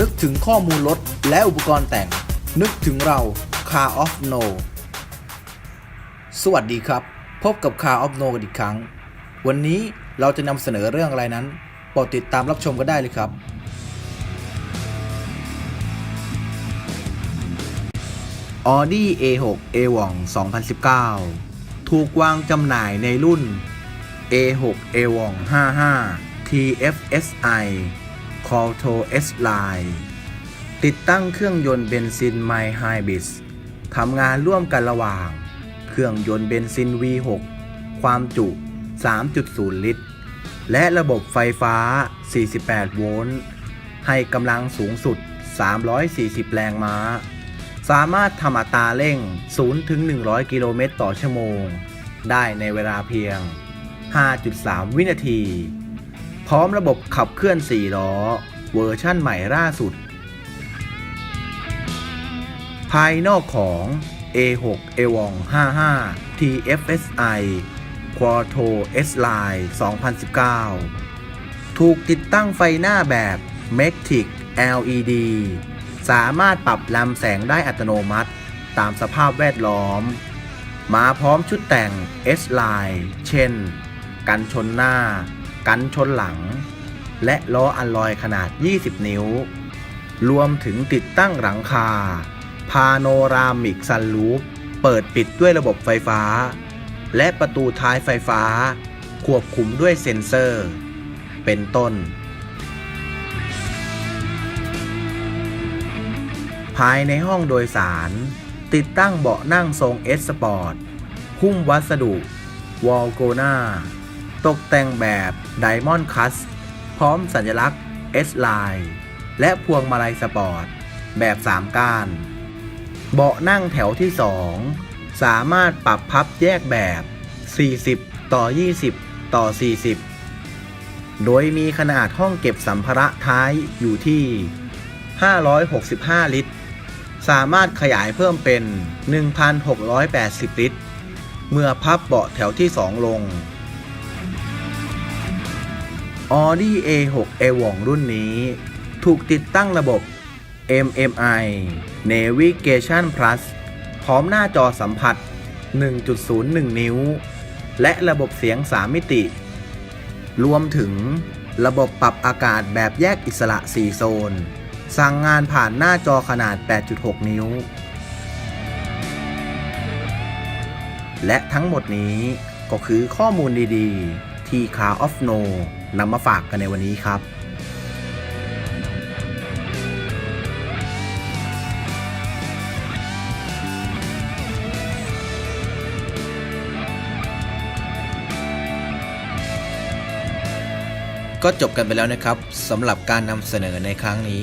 นึกถึงข้อมูลรถและอุปกรณ์แต่ง นึกถึงเรา Car of No สวัสดีครับ พบกับ Car of No กันอีกครั้ง วันนี้เราจะนำเสนอเรื่องอะไรนั้นโปรดติดตามรับชมกันได้เลยครับ Audi A6 A1 2019 ถูกวางจำหน่ายในรุ่น A6 A1 55 TFSI c o l t o S Line ติดตั้งเครื่องยนต์เบนซินไมไฮบ i ิ s ทำงานร่วมกันระหว่าง เครื่องยนต์เบนซิน V6 ความจุ 3.0 ลิตร และระบบไฟฟ้า 48 โวลต์ ให้กำลังสูงสุด 340 แรงม้า สามารถทำอัตราเร่ง 0-100 กิโลเมตรต่อชั่วโมง ได้ในเวลาเพียง 5.3 วินาที พร้อมระบบขับเคลื่อน 4 ล้อ เวอร์ชั่นใหม่ล่าสุด ภายนอกของ A6 A1 55 TFSI Quattro S Line 2019 ถูกติดตั้งไฟหน้าแบบ Matic LED สามารถปรับลำแสงได้อัตโนมัติ ตามสภาพแวดล้อม มาพร้อมชุดแต่ง S Line เช่น กันชนหน้า กันชนหลัง และล้ออัลลอยขนาด 20 นิ้ว รวมถึงติดตั้งหลังคา พาโนรามิกซันลูป เปิดปิดด้วยระบบไฟฟ้า และประตูท้ายไฟฟ้า ควบคุมด้วยเซ็นเซอร์ เป็นต้น ภายในห้องโดยสาร ติดตั้งเบาะนั่งทรงเอสสปอร์ตหุ้มวัสดุวอลโกนาตกแต่งแบบไดมอนด์คัสพร้อมสัญลักษณ์ S Line และพวงมาลัยสปอร์ต แบบ 3 ก้าน เบาะนั่งแถวที่ 2 สามารถปรับพับแยกแบบ 40 ต่อ 20 ต่อ 40 โดยมีขนาดห้องเก็บสัมภาระท้ายอยู่ที่ 565 ลิตร สามารถขยายเพิ่มเป็น 1,680 ลิตร เมื่อพับเบาะแถวที่ 2 ลง Audi A6 A1 รุ่นนี้ ถูกติดตั้งระบบ MMI Navigation Plus พร้อมหน้าจอสัมผัส 1.01 นิ้ว และระบบเสียง 3 มิติ รวมถึงระบบปรับอากาศแบบแยกอิสระ 4 โซน สั่งงานผ่านหน้าจอขนาด 8.6 นิ้ว และทั้งหมดนี้ก็คือข้อมูลดีๆ ที่ Car of No นำมาฝากกันในวันนี้ครับก็จบกันไปแล้วนะครับสำหรับการนำเสนอในครั้งนี้